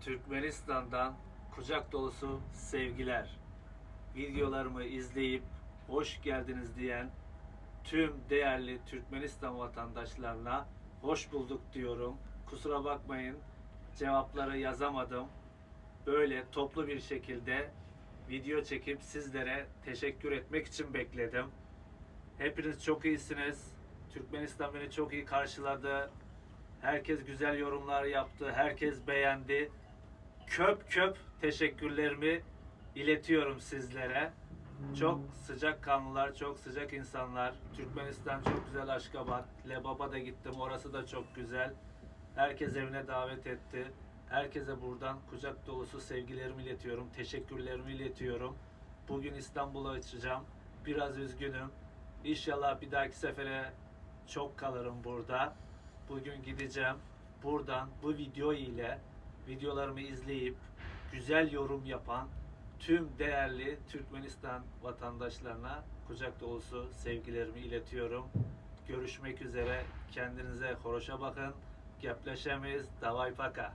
Türkmenistan'dan kucak dolusu sevgiler. Videolarımı izleyip hoş geldiniz diyen tüm değerli Türkmenistan vatandaşlarına hoş bulduk diyorum. Kusura bakmayın cevapları yazamadım. Böyle toplu bir şekilde video çekip sizlere teşekkür etmek için bekledim. Hepiniz çok iyisiniz. Türkmenistan beni çok iyi karşıladı. Herkes güzel yorumlar yaptı. Herkes beğendi. Köp köp teşekkürlerimi iletiyorum sizlere. Çok sıcak kanlılar, çok sıcak insanlar. Türkmenistan çok güzel Aşkabat. Lebaba da gittim. Orası da çok güzel. Herkes evine davet etti. Herkese buradan kucak dolusu sevgilerimi iletiyorum. Teşekkürlerimi iletiyorum. Bugün İstanbul'a açacağım. Biraz üzgünüm. İnşallah bir dahaki sefere çok kalırım burada. Bugün gideceğim. Buradan bu video ile videolarımı izleyip güzel yorum yapan tüm değerli Türkmenistan vatandaşlarına kucak dolusu sevgilerimi iletiyorum. Görüşmek üzere. Kendinize hoşça bakın. Gepleşemiz. Davay paka.